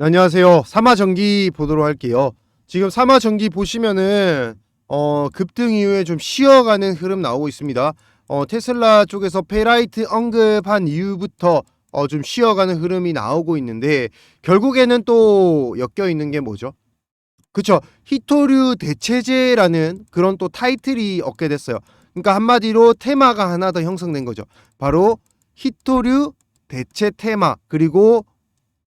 네, 안녕하세요. 삼화 전기 보도록 할게요. 지금 삼화 전기 보시면은 어, 급등 이후에 좀 쉬어가는 흐름 나오고 있습니다. 어, 테슬라 쪽에서 페라이트 언급한 이후부터 어, 좀 쉬어가는 흐름이 나오고 있는데 결국에는 또 엮여 있는 게 뭐죠? 그쵸 히토류 대체제라는 그런 또 타이틀이 얻게 됐어요. 그러니까 한마디로 테마가 하나 더 형성된 거죠. 바로 히토류 대체 테마 그리고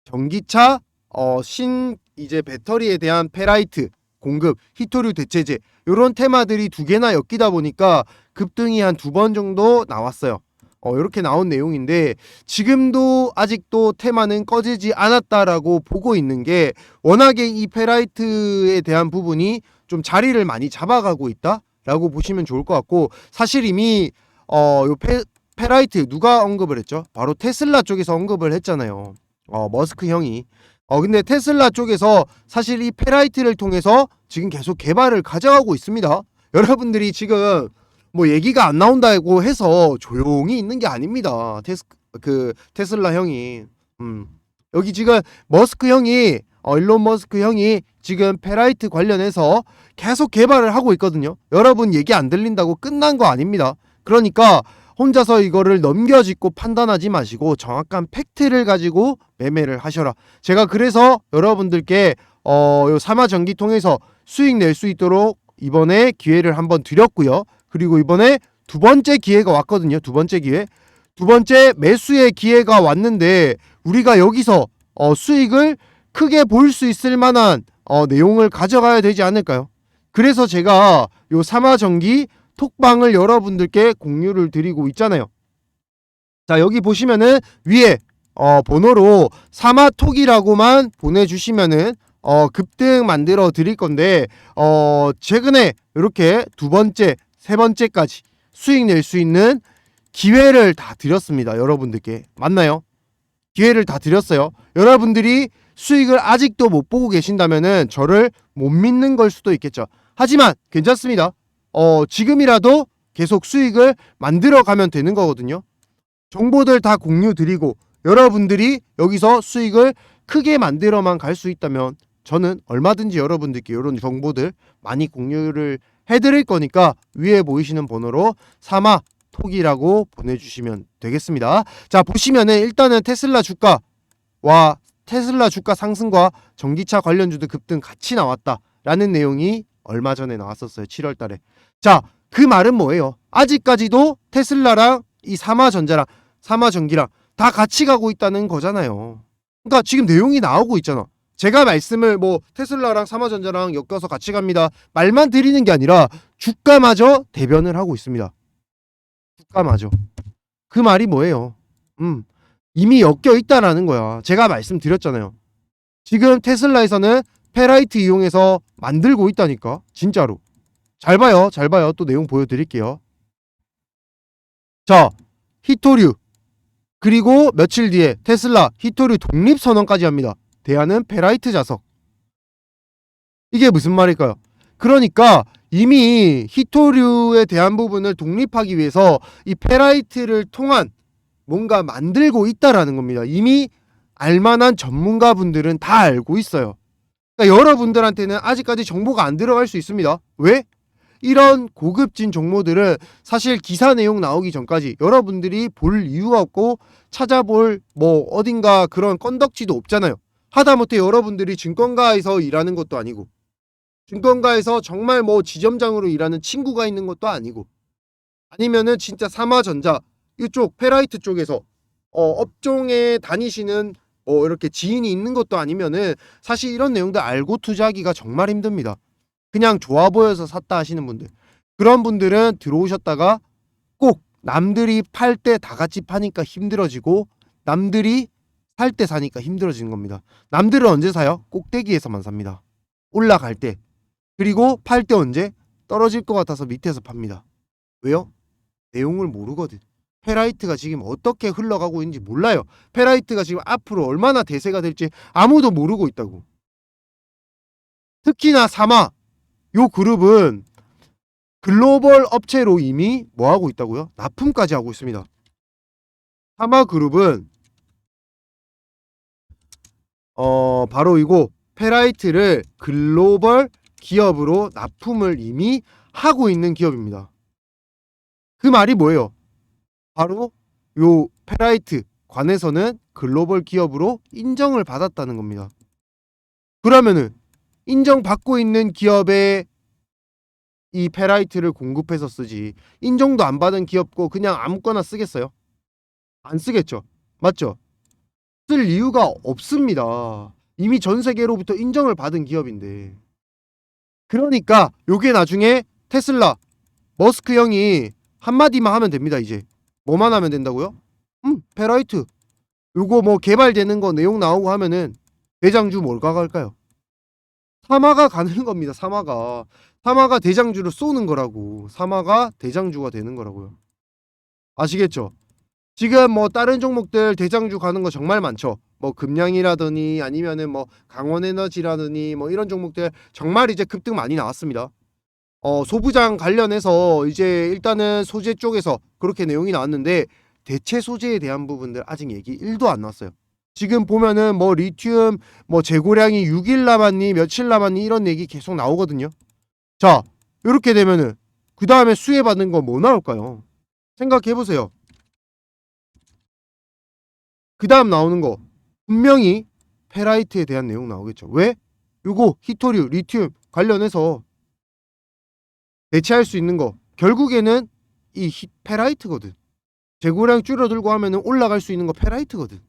전기차 어, 신 이제 배터리에 대한 페라이트 공급, 히토류 대체제 이런 테마들이 두 개나 엮이다 보니까 급등이 한 두 번 정도 나왔어요. 어, 이렇게 나온 내용인데 지금도 아직도 테마는 꺼지지 않았다라고 보고 있는 게 워낙에 이 페라이트에 대한 부분이 좀 자리를 많이 잡아가고 있다라고 보시면 좋을 것 같고 사실 이미 어, 요 페, 페라이트 누가 언급을 했죠? 바로 테슬라 쪽에서 언급을 했잖아요. 어, 머스크 형이 어 근데 테슬라 쪽에서 사실 이 페라이트를 통해서 지금 계속 개발을 가져가고 있습니다. 여러분들이 지금 뭐 얘기가 안 나온다고 해서 조용히 있는 게 아닙니다. 테스 그 테슬라 형이 음 여기 지금 머스크 형이 어, 일론 머스크 형이 지금 페라이트 관련해서 계속 개발을 하고 있거든요. 여러분 얘기 안 들린다고 끝난 거 아닙니다. 그러니까 혼자서 이거를 넘겨짚고 판단하지 마시고 정확한 팩트를 가지고 매매를 하셔라. 제가 그래서 여러분들께 어, 요 삼화 전기 통해서 수익 낼 수 있도록 이번에 기회를 한번 드렸고요. 그리고 이번에 두 번째 기회가 왔거든요. 두 번째 기회. 두 번째 매수의 기회가 왔는데 우리가 여기서 어, 수익을 크게 볼 수 있을 만한 어, 내용을 가져가야 되지 않을까요? 그래서 제가 요 삼화 전기 톡방을 여러분들께 공유를 드리고 있잖아요. 자, 여기 보시면은 위에 어, 번호로 사마톡이라고만 보내주시면은 어, 급등 만들어 드릴 건데 어, 최근에 이렇게 두 번째, 세 번째까지 수익 낼 수 있는 기회를 다 드렸습니다. 여러분들께 맞나요? 기회를 다 드렸어요. 여러분들이 수익을 아직도 못 보고 계신다면은 저를 못 믿는 걸 수도 있겠죠. 하지만 괜찮습니다. 어, 지금이라도 계속 수익을 만들어 가면 되는 거거든요. 정보들 다 공유 드리고 여러분들이 여기서 수익을 크게 만들어만 갈 수 있다면 저는 얼마든지 여러분들께 이런 정보들 많이 공유를 해드릴 거니까 위에 보이시는 번호로 사마 톡이라고 보내주시면 되겠습니다. 자 보시면은 일단은 테슬라 주가와 테슬라 주가 상승과 전기차 관련주도 급등 같이 나왔다라는 내용이 얼마 전에 나왔었어요. 7월 달에. 자, 그 말은 뭐예요? 아직까지도 테슬라랑 이 삼화전자랑 삼화전기랑 다 같이 가고 있다는 거잖아요. 그러니까 지금 내용이 나오고 있잖아. 제가 말씀을 뭐 테슬라랑 삼화전자랑 엮어서 같이 갑니다. 말만 드리는 게 아니라 주가마저 대변을 하고 있습니다. 주가마저. 그 말이 뭐예요? 음. 이미 엮여 있다라는 거야. 제가 말씀드렸잖아요. 지금 테슬라에서는 페라이트 이용해서 만들고 있다니까. 진짜로. 잘 봐요. 잘 봐요. 또 내용 보여드릴게요. 자, 히토류. 그리고 며칠 뒤에 테슬라 히토류 독립 선언까지 합니다. 대안은 페라이트 자석. 이게 무슨 말일까요? 그러니까 이미 히토류에 대한 부분을 독립하기 위해서 이 페라이트를 통한 뭔가 만들고 있다라는 겁니다. 이미 알만한 전문가분들은 다 알고 있어요. 그러니까 여러분들한테는 아직까지 정보가 안 들어갈 수 있습니다. 왜? 이런 고급진 정보들은 사실 기사 내용 나오기 전까지 여러분들이 볼 이유가 없고 찾아볼 뭐 어딘가 그런 건덕지도 없잖아요. 하다못해 여러분들이 증권가에서 일하는 것도 아니고 증권가에서 정말 뭐 지점장으로 일하는 친구가 있는 것도 아니고 아니면은 진짜 삼화전자 이쪽 페라이트 쪽에서 어, 업종에 다니시는 뭐 이렇게 지인이 있는 것도 아니면은 사실 이런 내용들 알고 투자하기가 정말 힘듭니다. 그냥 좋아 보여서 샀다 하시는 분들 그런 분들은 들어오셨다가 꼭 남들이 팔 때 다 같이 파니까 힘들어지고 남들이 살 때 사니까 힘들어지는 겁니다. 남들은 언제 사요? 꼭대기에서만 삽니다. 올라갈 때 그리고 팔 때 언제? 떨어질 것 같아서 밑에서 팝니다. 왜요? 내용을 모르거든. 페라이트가 지금 어떻게 흘러가고 있는지 몰라요. 페라이트가 지금 앞으로 얼마나 대세가 될지 아무도 모르고 있다고. 특히나 사마 요 그룹은 글로벌 업체로 이미 뭐 하고 있다고요? 납품까지 하고 있습니다. 사마 그룹은 어 바로 이거 페라이트를 글로벌 기업으로 납품을 이미 하고 있는 기업입니다. 그 말이 뭐예요? 바로 요 페라이트 관에서는 글로벌 기업으로 인정을 받았다는 겁니다. 그러면은 인정받고 있는 기업에 이 페라이트를 공급해서 쓰지 인정도 안 받은 기업고 그냥 아무거나 쓰겠어요? 안 쓰겠죠. 맞죠? 쓸 이유가 없습니다. 이미 전 세계로부터 인정을 받은 기업인데. 그러니까 요게 나중에 테슬라 머스크 형이 한마디만 하면 됩니다, 이제. 뭐만 하면 된다고요? 음, 페라이트. 요거 뭐 개발되는 거 내용 나오고 하면은 대장주 뭘가 갈까요? 사마가 가는 겁니다. 사마가. 사마가 대장주를 쏘는 거라고. 사마가 대장주가 되는 거라고요. 아시겠죠? 지금 뭐 다른 종목들 대장주 가는 거 정말 많죠. 뭐 금량이라더니 아니면은 뭐 강원에너지라더니 뭐 이런 종목들 정말 이제 급등 많이 나왔습니다. 어 소부장 관련해서 이제 일단은 소재 쪽에서 그렇게 내용이 나왔는데 대체 소재에 대한 부분들 아직 얘기 1도 안 나왔어요. 지금 보면은 뭐 리튬 뭐 재고량이 6일 남았니 며칠 남았니 이런 얘기 계속 나오거든요. 자 이렇게 되면은 그 다음에 수혜 받는 거 뭐 나올까요? 생각해 보세요. 그 다음 나오는 거 분명히 페라이트에 대한 내용 나오겠죠. 왜? 요거 히토류, 리튬 관련해서 대체할 수 있는 거 결국에는 이 히, 페라이트거든. 재고량 줄어들고 하면은 올라갈 수 있는 거 페라이트거든.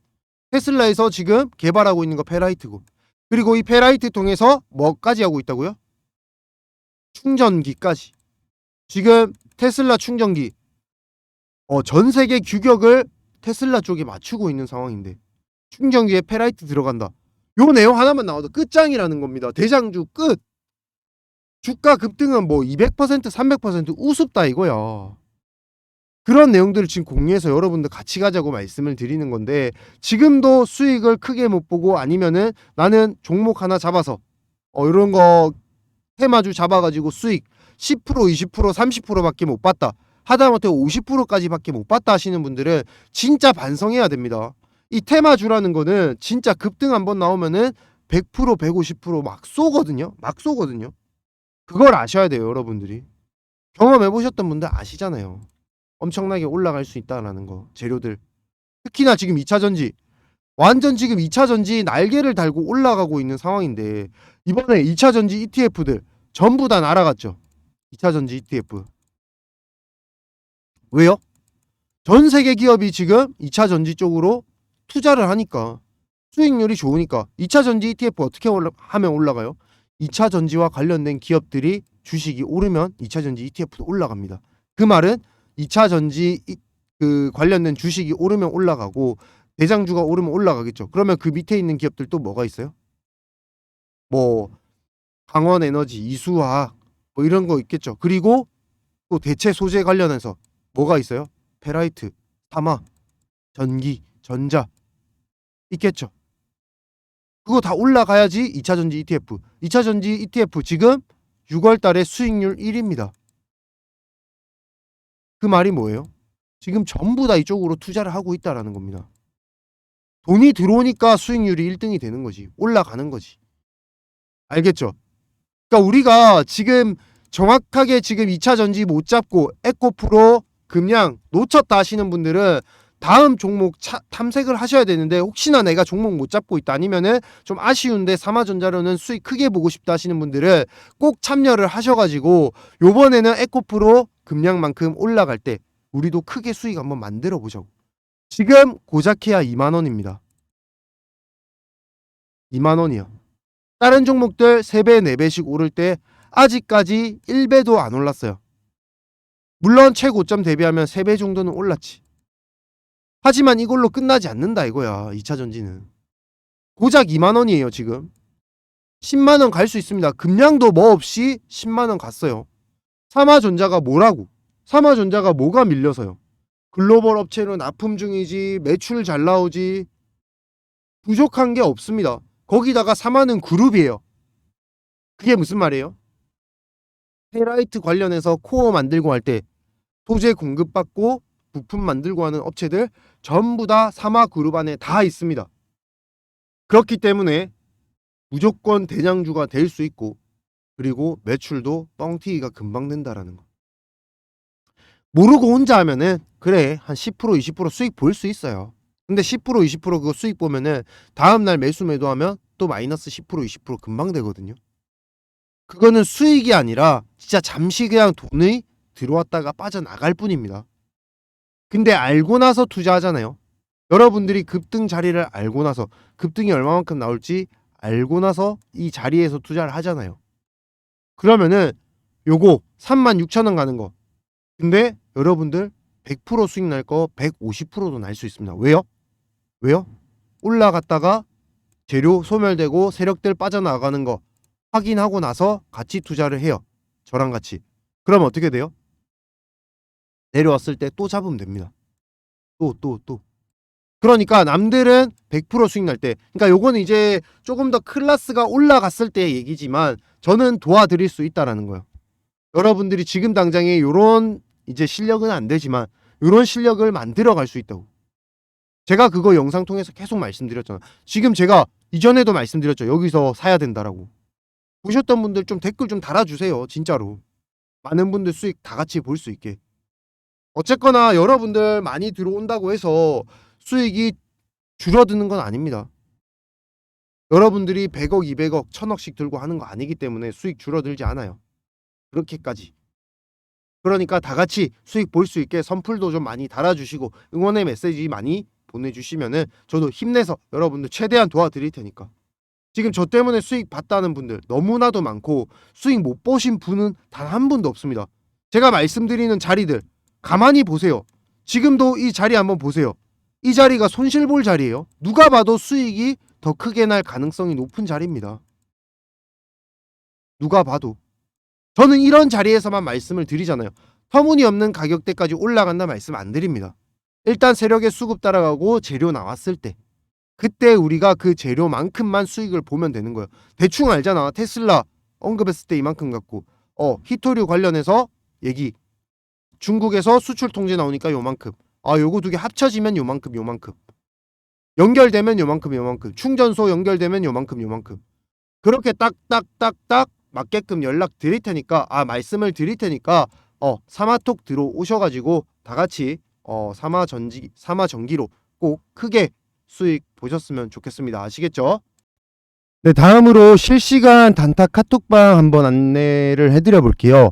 테슬라에서 지금 개발하고 있는 거 페라이트고. 그리고 이 페라이트 통해서 뭐까지 하고 있다고요? 충전기까지. 지금 테슬라 충전기 어, 전 세계 규격을 테슬라 쪽에 맞추고 있는 상황인데 충전기에 페라이트 들어간다. 요 내용 하나만 나와도 끝장이라는 겁니다. 대장주 끝. 주가 급등은 뭐 200% 300% 우습다 이거야. 그런 내용들을 지금 공유해서 여러분들 같이 가자고 말씀을 드리는 건데 지금도 수익을 크게 못 보고 아니면은 나는 종목 하나 잡아서 어 이런 거 테마주 잡아가지고 수익 10% 20% 30%밖에 못 봤다. 하다못해 50%까지밖에 못 봤다 하시는 분들은 진짜 반성해야 됩니다. 이 테마주라는 거는 진짜 급등 한번 나오면은 100% 150%막 쏘거든요. 막 쏘거든요. 그걸 아셔야 돼요, 여러분들이. 경험해 보셨던 분들 아시잖아요. 엄청나게 올라갈 수 있다라는 거. 재료들. 특히나 지금 2차 전지 완전 지금 2차 전지 날개를 달고 올라가고 있는 상황인데 이번에 2차 전지 ETF들 전부 다 날아갔죠. 2차 전지 ETF. 왜요? 전 세계 기업이 지금 2차 전지 쪽으로 투자를 하니까 수익률이 좋으니까 2차 전지 ETF 어떻게 올라, 하면 올라가요? 2차 전지와 관련된 기업들이 주식이 오르면 2차 전지 ETF도 올라갑니다. 그 말은 2차 전지 이- 그 관련된 주식이 오르면 올라가고 대장주가 오르면 올라가겠죠. 그러면 그 밑에 있는 기업들 또 뭐가 있어요? 뭐 강원 에너지, 이수화학 뭐 이런 거 있겠죠. 그리고 또 대체 소재 관련해서 뭐가 있어요? 페라이트, 사마, 전기, 전자 있겠죠. 그거 다 올라가야지 2차 전지 ETF. 2차 전지 ETF 지금 6월 달에 수익률 1위입니다. 그 말이 뭐예요? 지금 전부 다 이쪽으로 투자를 하고 있다라는 겁니다. 돈이 들어오니까 수익률이 1등이 되는 거지. 올라가는 거지. 알겠죠? 그러니까 우리가 지금 정확하게 지금 2차 전지 못 잡고 에코프로 금양 놓쳤다 하시는 분들은 다음 종목 차, 탐색을 하셔야 되는데 혹시나 내가 종목 못 잡고 있다 아니면은 좀 아쉬운데 삼화전자로는 수익 크게 보고 싶다 하시는 분들은 꼭 참여를 하셔가지고 요번에는 에코프로 금량만큼 올라갈 때 우리도 크게 수익 한번 만들어 보자고. 지금 고작해야 2만 원입니다. 2만 원이요. 다른 종목들 3배 4배씩 오를 때 아직까지 1배도 안 올랐어요. 물론 최고점 대비하면 3배 정도는 올랐지 하지만 이걸로 끝나지 않는다 이거야 2차 전지는. 고작 2만 원이에요 지금. 10만 원 갈 수 있습니다. 금량도 뭐 없이 10만 원 갔어요. 삼화전자가 뭐라고? 삼화전자가 뭐가 밀려서요? 글로벌 업체는 납품 중이지 매출 잘 나오지 부족한 게 없습니다. 거기다가 삼화는 그룹이에요. 그게 무슨 말이에요? 페라이트 관련해서 코어 만들고 할 때 소재 공급받고 부품 만들고 하는 업체들 전부 다 삼화 그룹 안에 다 있습니다. 그렇기 때문에 무조건 대장주가 될 수 있고 그리고 매출도 뻥튀기가 금방 된다라는 거. 모르고 혼자 하면은 그래 한 10% 20% 수익 볼 수 있어요. 근데 10% 20% 그거 수익 보면은 다음 날 매수 매도하면 또 마이너스 10% 20% 금방 되거든요. 그거는 수익이 아니라 진짜 잠시 그냥 돈이 들어왔다가 빠져나갈 뿐입니다. 근데 알고 나서 투자하잖아요. 여러분들이 급등 자리를 알고 나서 급등이 얼마만큼 나올지 알고 나서 이 자리에서 투자를 하잖아요. 그러면은 요거 36,000원 가는 거. 근데 여러분들 100% 수익 날 거 150%도 날 수 있습니다. 왜요? 왜요? 올라갔다가 재료 소멸되고 세력들 빠져나가는 거 확인하고 나서 같이 투자를 해요. 저랑 같이. 그럼 어떻게 돼요? 내려왔을 때 또 잡으면 됩니다. 또, 또, 또. 그러니까 남들은 100% 수익 날 때, 그러니까 요거는 이제 조금 더 클래스가 올라갔을 때 얘기지만 저는 도와드릴 수 있다라는 거예요. 여러분들이 지금 당장에 요런 이제 실력은 안 되지만 요런 실력을 만들어 갈 수 있다고. 제가 그거 영상 통해서 계속 말씀드렸잖아. 지금 제가 이전에도 말씀드렸죠. 여기서 사야 된다라고. 보셨던 분들 좀 댓글 좀 달아주세요. 진짜로. 많은 분들 수익 다 같이 볼 수 있게. 어쨌거나 여러분들 많이 들어온다고 해서 수익이 줄어드는 건 아닙니다. 여러분들이 100억, 200억, 1000억씩 들고 하는 거 아니기 때문에 수익 줄어들지 않아요. 그렇게까지. 그러니까 다 같이 수익 볼 수 있게 선풀도 좀 많이 달아주시고 응원의 메시지 많이 보내주시면은 저도 힘내서 여러분들 최대한 도와드릴 테니까. 지금 저 때문에 수익 봤다는 분들 너무나도 많고 수익 못 보신 분은 단 한 분도 없습니다. 제가 말씀드리는 자리들 가만히 보세요. 지금도 이 자리 한번 보세요. 이 자리가 손실 볼 자리예요. 누가 봐도 수익이 더 크게 날 가능성이 높은 자리입니다. 누가 봐도. 저는 이런 자리에서만 말씀을 드리잖아요. 터무니없는 가격대까지 올라간다 말씀 안 드립니다. 일단 세력의 수급 따라가고 재료 나왔을 때 그때 우리가 그 재료만큼만 수익을 보면 되는 거예요. 대충 알잖아. 테슬라 언급했을 때 이만큼 갖고 어 히토류 관련해서 얘기 중국에서 수출 통제 나오니까 요만큼. 아 요거 두 개 합쳐지면 요만큼 요만큼. 연결되면 요만큼 요만큼. 충전소 연결되면 요만큼 요만큼. 그렇게 딱딱딱딱 맞게끔 연락 드릴 테니까 아 말씀을 드릴 테니까 어 사마톡 들어오셔가지고 다 같이 어 사마 전지 사마 전기로 꼭 크게 수익 보셨으면 좋겠습니다. 아시겠죠? 네 다음으로 실시간 단타 카톡방 한번 안내를 해드려 볼게요.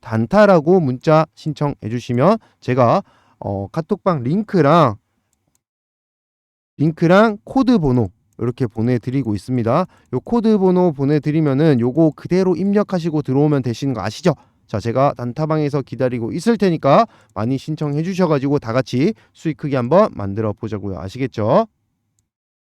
단타라고 문자 신청해 주시면 제가 어, 카톡방 링크랑 링크랑 코드 번호 이렇게 보내드리고 있습니다. 요 코드 번호 보내드리면은 요거 그대로 입력하시고 들어오면 되시는 거 아시죠? 자, 제가 단타방에서 기다리고 있을 테니까 많이 신청해 주셔가지고 다 같이 수익 크게 한번 만들어 보자고요. 아시겠죠?